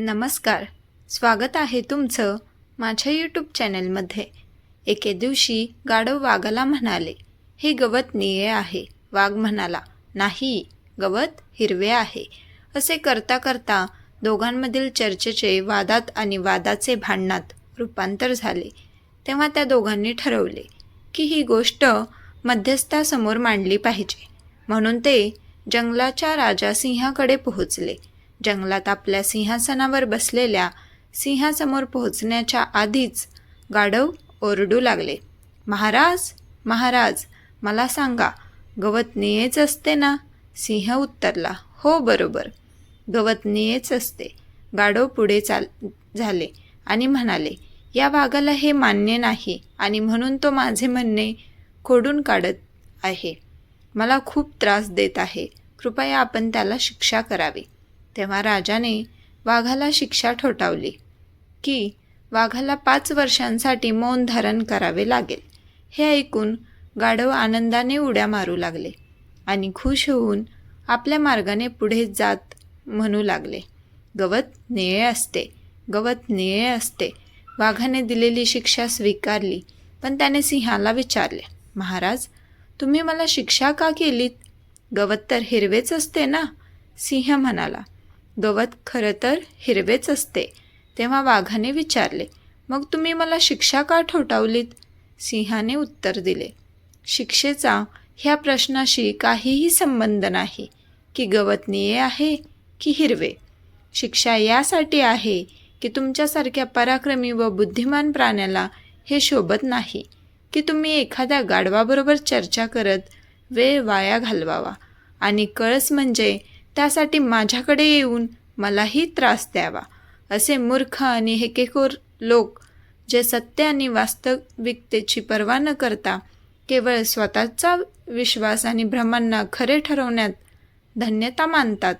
नमस्कार. स्वागत आहे तुमचं माझ्या यूट्यूब चॅनलमध्ये. एके दिवशी गाढव वाघाला म्हणाले हे गवत निळे आहे. वाघ म्हणाला नाही गवत हिरवे आहे. असे करता करता दोघांमधील चर्चेचे वादात आणि वादाचे भांडणात रूपांतर झाले. तेव्हा त्या दोघांनी ठरवले की ही गोष्ट मध्यस्थासमोर मांडली पाहिजे. म्हणून ते जंगलाच्या राजा सिंहाकडे पोहोचले. जंगलात आपल्या सिंहासनावर बसलेल्या सिंहासमोर पोहोचण्याच्या आधीच गाढव ओरडू लागले. महाराज महाराज मला सांगा गवत नियेच असते ना? सिंह उत्तरला. हो बरोबर गवत नियेच असते. गाढव पुढे चाल झाले आणि म्हणाले या वाघाला हे मान्य नाही आणि म्हणून तो माझे म्हणणे खोडून काढत आहे. मला खूप त्रास देत आहे. कृपया आपण त्याला शिक्षा करावी. तेव्हा राजाने वाघाला शिक्षा ठोठावली की वाघाला पाच वर्षांसाठी मौन धारण करावे लागेल. हे ऐकून गाढव आनंदाने उड्या मारू लागले आणि खुश होऊन आपल्या मार्गाने पुढे जात म्हणू लागले. गवत निळे असते गवत निळे असते. वाघाने दिलेली शिक्षा स्वीकारली पण त्याने सिंहाला विचारले महाराज तुम्ही मला शिक्षा का केलीत? गवत तर हिरवेच असते ना? सिंह म्हणाला गवत खरं तर हिरवेच असते. तेव्हा वाघाने विचारले मग तुम्ही मला शिक्षा का ठोठावलीत? सिंहाने उत्तर दिले शिक्षेचा ह्या प्रश्नाशी काहीही संबंध नाही की गवत निळे आहे की हिरवे. शिक्षा यासाठी आहे की तुमच्यासारख्या पराक्रमी व बुद्धिमान प्राण्याला हे शोभत नाही की तुम्ही एखाद्या गाढवाबरोबर चर्चा करत वेळ वाया घालवावा. आणि कळस म्हणजे त्यासाठी माझ्याकडे येऊन मलाही त्रास द्यावा असे मूर्ख आणि हेकेखोर लोक जे सत्य आणि वास्तविकतेची पर्वा न करता केवळ स्वतःचा विश्वास आणि भ्रमांना खरे ठरवण्यात धन्यता मानतात.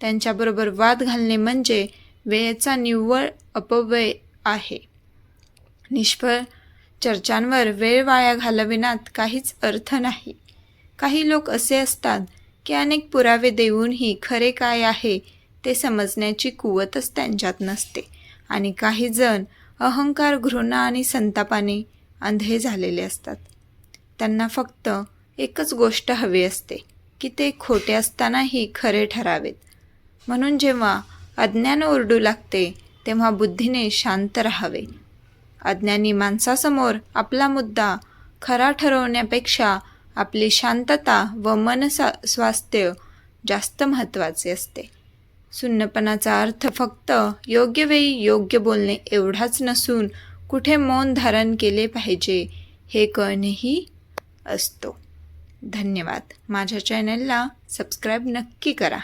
त्यांच्याबरोबर वाद घालणे म्हणजे वेळेचा निव्वळ अपव्यय आहे. निष्फळ चर्चांवर वेळ वाया घालविण्यात काहीच अर्थ नाही. काही लोक असे असतात की अनेक पुरावे देऊनही खरे काय आहे ते समजण्याची कुवतच त्यांच्यात नसते. आणि काही जण अहंकार घृणा आणि संतापाने अंधे झालेले असतात. त्यांना फक्त एकच गोष्ट हवी असते की ते खोटे असतानाही खरे ठरावेत. म्हणून जेव्हा अज्ञान ओरडू लागते तेव्हा बुद्धीने शांत राहावे. अज्ञानी माणसासमोर आपला मुद्दा खरा ठरवण्यापेक्षा आपली शांतता व मनसा स्वास्थ्य जास्त महत्त्वाचे असते. सुन्नपणाचा अर्थ फक्त योग्य वेळी योग्य बोलणे एवढाच नसून कुठे मौन धारण केले पाहिजे हे कळणेही असतो. धन्यवाद. माझ्या चॅनलला सबस्क्राईब नक्की करा.